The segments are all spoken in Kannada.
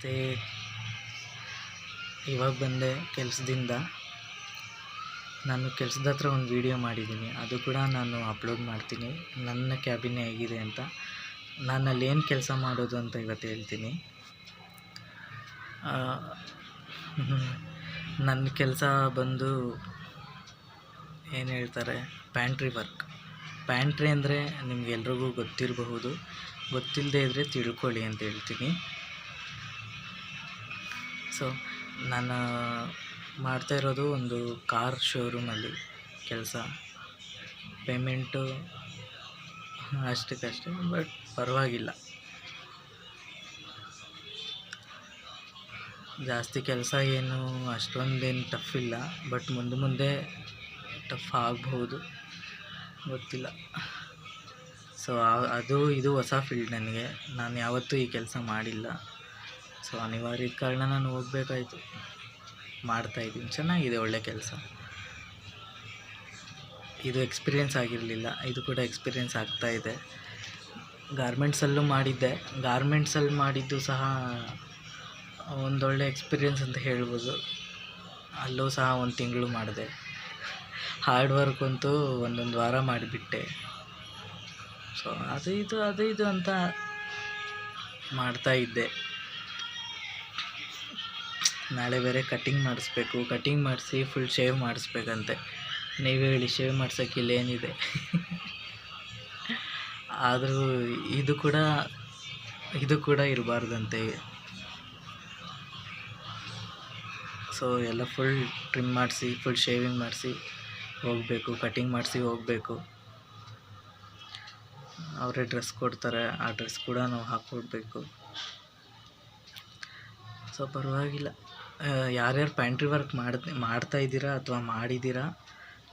ನಮಸ್ತೆ ಇವಾಗ ಬಂದೆ ಕೆಲಸದಿಂದ. ನಾನು ಕೆಲಸದ ಹತ್ರ ಒಂದು ವೀಡಿಯೋ ಮಾಡಿದ್ದೀನಿ. ಅದು ಕೂಡ ನಾನು ಅಪ್ಲೋಡ್ ಮಾಡ್ತೀನಿ. ನನ್ನ ಕ್ಯಾಬಿನ್ ಹೇಗಿದೆ ಅಂತ. ನಾನು ಅಲ್ಲಿ ಏನು ಕೆಲಸ ಮಾಡೋದು ಅಂತ ಇವತ್ತು ಹೇಳ್ತೀನಿ. ನನ್ನ ಕೆಲಸ ಬಂದು ಏನು ಹೇಳ್ತಾರೆ? ಪ್ಯಾಂಟ್ರಿ ವರ್ಕ್ ಪ್ಯಾಂಟ್ರಿ ಅಂದರೆ ನಿಮಗೆಲ್ರಿಗೂ ಗೊತ್ತಿರಬಹುದು. ಗೊತ್ತಿಲ್ಲದೆ ಇದ್ದರೆ ತಿಳ್ಕೊಳ್ಳಿ ಅಂತ ಹೇಳ್ತೀನಿ. ಸೊ, ನಾನು ಮಾಡ್ತಾ ಇರೋದು ಒಂದು ಕಾರ್ ಶೋರೂಮಲ್ಲಿ ಕೆಲಸ. ಪೇಮೆಂಟು ಅಷ್ಟಕ್ಕಷ್ಟೇ, ಬಟ್ ಪರವಾಗಿಲ್ಲ. ಜಾಸ್ತಿ ಕೆಲಸ ಏನು ಅಷ್ಟೊಂದೇನು ಟಫ್ ಇಲ್ಲ, ಬಟ್ ಮುಂದೆ ಮುಂದೆ ಟಫ್ ಆಗ್ಬೋದು. ಗೊತ್ತಿಲ್ಲ. ಸೊ ಅದು, ಇದು ಹೊಸ ಫೀಲ್ಡ್ ನನಗೆ. ನಾನು ಯಾವತ್ತೂ ಈ ಕೆಲಸ ಮಾಡಿಲ್ಲ. ಸೊ ಅನಿವಾರ್ಯ ಕಾರಣ ನಾನು ಹೋಗಬೇಕಾಯ್ತು. ಮಾಡ್ತಾಯಿದ್ದೀನಿ ಚೆನ್ನಾಗಿದೆ, ಒಳ್ಳೆ ಕೆಲಸ. ಇದು ಎಕ್ಸ್ಪೀರಿಯೆನ್ಸ್ ಆಗಿರಲಿಲ್ಲ. ಇದು ಕೂಡ ಎಕ್ಸ್ಪೀರಿಯೆನ್ಸ್ ಆಗ್ತಾಯಿದೆ ಗಾರ್ಮೆಂಟ್ಸಲ್ಲೂ ಮಾಡಿದ್ದೆ. ಗಾರ್ಮೆಂಟ್ಸಲ್ಲಿ ಮಾಡಿದ್ದು ಸಹ ಒಂದೊಳ್ಳೆ ಎಕ್ಸ್ಪೀರಿಯೆನ್ಸ್ ಅಂತ ಹೇಳ್ಬೋದು. ಅಲ್ಲೂ ಸಹ ಒಂದು ತಿಂಗಳು ಮಾಡಿದೆ. ಹಾರ್ಡ್ ವರ್ಕ್ ಅಂತೂ ಒಂದೊಂದು ವಾರ ಮಾಡಿಬಿಟ್ಟೆ. ಸೊ ಅದು ಇದು ಅದು ಇದು ಅಂತ ಮಾಡ್ತಾ ಇದ್ದೆ. ನಾಳೆ ಬೇರೆ ಕಟ್ಟಿಂಗ್ ಮಾಡಿಸ್ಬೇಕು. ಕಟ್ಟಿಂಗ್ ಮಾಡಿಸಿ ಫುಲ್ ಶೇವ್ ಮಾಡಿಸ್ಬೇಕಂತೆ. ನೀವು ಹೇಳಿ ಶೇವ್ ಮಾಡ್ಸೋಕೆ ಇಲ್ಲೇನಿದೆ ಆದರೂ ಇದು ಕೂಡ ಇದು ಕೂಡ ಇರಬಾರ್ದಂತೆ. ಸೊ ಎಲ್ಲ ಫುಲ್ ಟ್ರಿಮ್ ಮಾಡಿಸಿ ಫುಲ್ ಶೇವಿಂಗ್ ಮಾಡಿಸಿ ಹೋಗಬೇಕು. ಕಟಿಂಗ್ ಮಾಡಿಸಿ ಹೋಗಬೇಕು. ಅವರೇ ಡ್ರೆಸ್ ಕೊಡ್ತಾರೆ. ಆ ಡ್ರೆಸ್ ಕೂಡ ನಾವು ಹಾಕ್ಕೊಡ್ಬೇಕು. ಸೊ ಪರವಾಗಿಲ್ಲ. ಯಾರ್ಯಾರು ಪ್ಯಾಂಟ್ರಿ ವರ್ಕ್ ಮಾಡ್ತಾ ಮಾಡ್ತಾ ಇದ್ದೀರಾ ಅಥವಾ ಮಾಡಿದ್ದೀರಾ?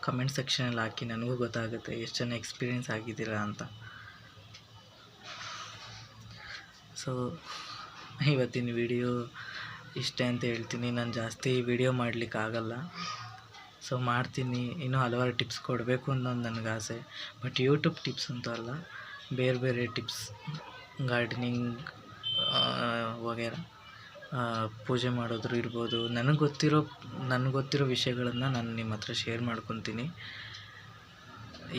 ಕಮೆಂಟ್ ಸೆಕ್ಷನಲ್ಲಿ ಹಾಕಿ, ನನಗೂ ಗೊತ್ತಾಗುತ್ತೆ ಎಷ್ಟು ಜನ ಎಕ್ಸ್ಪೀರಿಯೆನ್ಸ್ ಆಗಿದ್ದೀರಾ ಅಂತ. ಸೊ ಇವತ್ತಿನ ವಿಡಿಯೋ ಇಷ್ಟೇ ಅಂತ ಹೇಳ್ತೀನಿ. ನಾನು ಜಾಸ್ತಿ ವಿಡಿಯೋ ಮಾಡಲಿಕ್ಕಾಗಲ್ಲ ಸೊ ಮಾಡ್ತೀನಿ. ಇನ್ನೂ ಹಲವಾರು ಟಿಪ್ಸ್ ಕೊಡಬೇಕು ಅನ್ನೋದು ನನಗೆ ಆಸೆ. ಬಟ್ ಯೂಟ್ಯೂಬ್ ಟಿಪ್ಸ್ ಅಂತೂ ಅಲ್ಲ. ಬೇರೆ ಬೇರೆ ಟಿಪ್ಸ್ ಗಾರ್ಡನಿಂಗ್ ವಗೇರ. ಪೂಜೆ ಮಾಡೋದ್ರು ಇರ್ಬೋದು. ನನಗೆ ಗೊತ್ತಿರೋ ನನಗೆ ಗೊತ್ತಿರೋ ವಿಷಯಗಳನ್ನು ನಾನು ನಿಮ್ಮ ಹತ್ರ ಶೇರ್ ಮಾಡ್ಕೊತೀನಿ.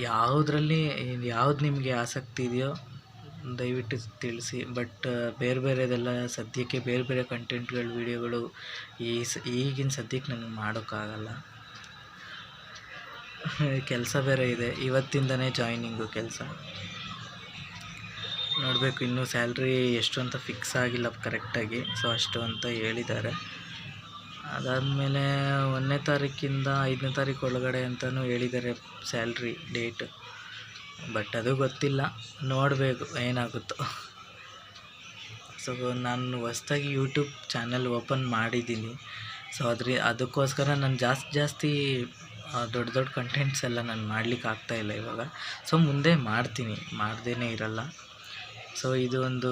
ಯಾವುದರಲ್ಲಿ, ಯಾವ್ದು ನಿಮಗೆ ಆಸಕ್ತಿ ಇದೆಯೋ ದಯವಿಟ್ಟು ತಿಳಿಸಿ. ಬಟ್, ಬೇರೆ ಬೇರೆದೆಲ್ಲ, ಸದ್ಯಕ್ಕೆ ಬೇರೆ ಬೇರೆ ಕಂಟೆಂಟ್ಗಳು ವೀಡಿಯೋಗಳು ಈ ಸ, ಈಗಿನ ಸದ್ಯಕ್ಕೆ ನನಗೆ ಮಾಡೋಕ್ಕಾಗಲ್ಲ. ಕೆಲಸ ಬೇರೆ ಇದೆ. ಇವತ್ತಿಂದನೇ ಜಾಯ್ನಿಂಗು ಕೆಲಸ. ನೋಡಬೇಕು, ಇನ್ನೂ ಸ್ಯಾಲ್ರಿ ಎಷ್ಟು ಅಂತ ಫಿಕ್ಸ್ ಆಗಿಲ್ಲ ಕರೆಕ್ಟಾಗಿ ಸೊ ಅಷ್ಟು ಅಂತ ಹೇಳಿದ್ದಾರೆ. ಅದಾದಮೇಲೆ ಒಂದನೇ ತಾರೀಕಿಂದ ಐದನೇ ತಾರೀಕು ಒಳಗಡೆ ಅಂತಲೂ ಹೇಳಿದ್ದಾರೆ ಸ್ಯಾಲ್ರಿ ಡೇಟ್ ಬಟ್ ಅದು ಗೊತ್ತಿಲ್ಲ. ನೋಡಬೇಕು ಏನಾಗುತ್ತೋ. ಸೊ ನಾನು ಹೊಸ್ದಾಗಿ ಯೂಟ್ಯೂಬ್ ಚಾನಲ್ ಓಪನ್ ಮಾಡಿದ್ದೀನಿ. ಸೊ ಅದ್ರ, ಅದಕ್ಕೋಸ್ಕರ ನಾನು ಜಾಸ್ತಿ ಜಾಸ್ತಿ ದೊಡ್ಡ ದೊಡ್ಡ ಕಂಟೆಂಟ್ಸ್ ಎಲ್ಲ ನಾನು ಮಾಡ್ಲಿಕ್ಕೆ ಆಗ್ತಾಯಿಲ್ಲ ಇವಾಗ. ಸೊ ಮುಂದೆ ಮಾಡ್ತೀನಿ. ಮಾಡ್ದೇ ಇರಲ್ಲ. ಸೊ ಇದು ಒಂದು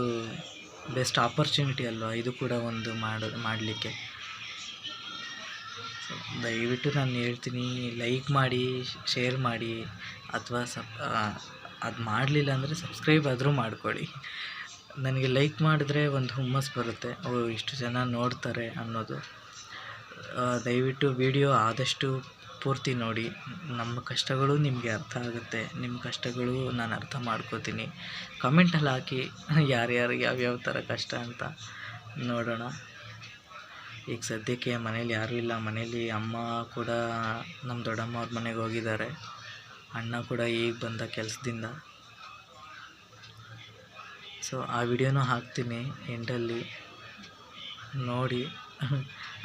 ಬೆಸ್ಟ್ ಆಪರ್ಚುನಿಟಿ ಅಲ್ವಾ? ಇದು ಕೂಡ ಒಂದು ಮಾಡೋದು ಮಾಡಲಿಕ್ಕೆ. ದಯವಿಟ್ಟು ನಾನು ಹೇಳ್ತೀನಿ ಲೈಕ್ ಮಾಡಿ ಶೇರ್ ಮಾಡಿ, ಅಥವಾ ಸಬ್ ಅದು ಮಾಡಲಿಲ್ಲ ಅಂದರೆ ಸಬ್ಸ್ಕ್ರೈಬ್ ಆದರೂ ಮಾಡ್ಕೊಳ್ಳಿ. ನನಗೆ ಲೈಕ್ ಮಾಡಿದ್ರೆ ಒಂದು ಹುಮ್ಮಸ್ ಬರುತ್ತೆ. ಓ, ಇಷ್ಟು ಜನ ನೋಡ್ತಾರೆ ಅನ್ನೋದು. ದಯವಿಟ್ಟು ವಿಡಿಯೋ ಆದಷ್ಟು ಪೂರ್ತಿ ನೋಡಿ. ನಮ್ಮ ಕಷ್ಟಗಳು ನಿಮಗೆ ಅರ್ಥ ಆಗುತ್ತೆ. ನಿಮ್ಮ ಕಷ್ಟಗಳು ನಾನು ಅರ್ಥ ಮಾಡ್ಕೋತೀನಿ. ಕಮೆಂಟಲ್ಲಿ ಹಾಕಿ ಯಾರ್ಯಾರು ಯಾವ್ಯಾವ ಥರ ಕಷ್ಟ ಅಂತ ನೋಡೋಣ. ಈಗ ಸದ್ಯಕ್ಕೆ ಮನೇಲಿ ಯಾರೂ ಇಲ್ಲ. ಮನೇಲಿ ಅಮ್ಮ ಕೂಡ ನಮ್ಮ ದೊಡ್ಡಮ್ಮ ಅವ್ರ ಮನೆಗೆ ಹೋಗಿದ್ದಾರೆ. ಅಣ್ಣ ಕೂಡ ಈಗ ಬಂದ ಕೆಲಸದಿಂದ. ಸೊ ಆ ವಿಡಿಯೋನೂ ಹಾಕ್ತೀನಿ. ಎಂಡಲ್ಲಿ ನೋಡಿ.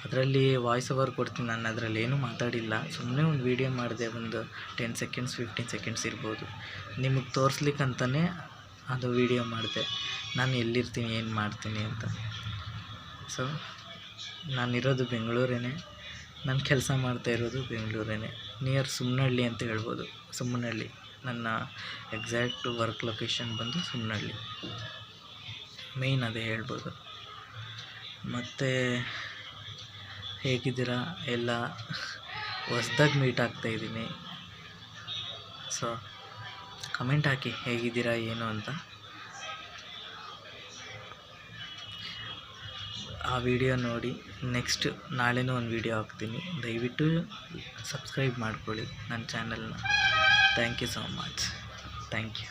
ಅದರಲ್ಲಿ ವಾಯ್ಸ್ ಓವರ್ ಕೊಡ್ತೀನಿ ನಾನು, ಅದರಲ್ಲಿ ಏನೂ ಮಾತಾಡಿಲ್ಲ. ಸುಮ್ಮನೆ ಒಂದು ವೀಡಿಯೋ ಮಾಡಿದೆ, ಒಂದು ಟೆನ್ ಸೆಕೆಂಡ್ಸ್ ಫಿಫ್ಟೀನ್ ಸೆಕೆಂಡ್ಸ್ ಇರ್ಬೋದು. ನಿಮಗೆ ತೋರಿಸ್ಲಿಕ್ಕಂತಲೇ ಅದು ವೀಡಿಯೋ ಮಾಡಿದೆ. ನಾನು ಎಲ್ಲಿರ್ತೀನಿ, ಏನು ಮಾಡ್ತೀನಿ ಅಂತ. ಸೊ ನಾನಿರೋದು ಬೆಂಗಳೂರೇನೆ. ನಾನು ಕೆಲಸ ಮಾಡ್ತಾ ಇರೋದು ಬೆಂಗಳೂರೇನೆ. ನಿಯರ್ ಸುಮ್ಮನಹಳ್ಳಿ ಅಂತ ಹೇಳ್ಬೋದು. ಸುಮ್ಮನಹಳ್ಳಿ ನನ್ನ ಎಕ್ಸಾಕ್ಟ್ ವರ್ಕ್ ಲೊಕೇಶನ್ ಬಂದು ಸುಮ್ಮನಹಳ್ಳಿ ಮೇಯ್ನ್ ಅದೇ ಹೇಳ್ಬೋದು. ಮತ್ತು ಹೇಗಿದ್ದೀರಾ? ಎಲ್ಲ ಹೊಸ್ದಾಗಿ ಮೀಟ್ ಆಗ್ತಾ ಇದ್ದೀನಿ. ಸೊ ಕಮೆಂಟ್ ಹಾಕಿ ಹೇಗಿದ್ದೀರಾ, ಏನು ಅಂತ. ಆ ವಿಡಿಯೋ ನೋಡಿ ನೆಕ್ಸ್ಟ್ ನಾಳೆನೂ ಒಂದು ವಿಡಿಯೋ ಹಾಕ್ತೀನಿ. ದಯವಿಟ್ಟು ಸಬ್ಸ್ಕ್ರೈಬ್ ಮಾಡ್ಕೊಳ್ಳಿ ನನ್ನ ಚಾನಲ್ನ thank you so much thank you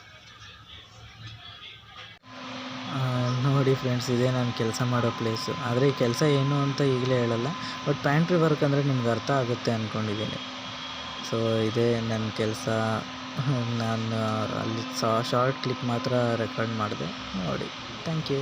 ನೋಡಿ ಫ್ರೆಂಡ್ಸ್ ಇದೇ ನಾನು ಕೆಲಸ ಮಾಡೋ ಪ್ಲೇಸು ಆದರೆ ಈ ಕೆಲಸ ಏನು ಅಂತ ಈಗಲೇ ಹೇಳಲ್ಲ ಬಟ್ ಪ್ಯಾಂಟ್ರಿ ವರ್ಕ್ ಅಂದರೆ ನಿಮ್ಗೆ ಅರ್ಥ ಆಗುತ್ತೆ ಅಂದ್ಕೊಂಡಿದ್ದೀನಿ ಸೊ ಇದೇ ನನ್ನ ಕೆಲಸ. ನಾನು ಅಲ್ಲಿ ಶಾರ್ಟ್ ಕ್ಲಿಪ್ ಮಾತ್ರ ರೆಕಾರ್ಡ್ ಮಾಡಿದೆ. ನೋಡಿ ಥ್ಯಾಂಕ್ ಯು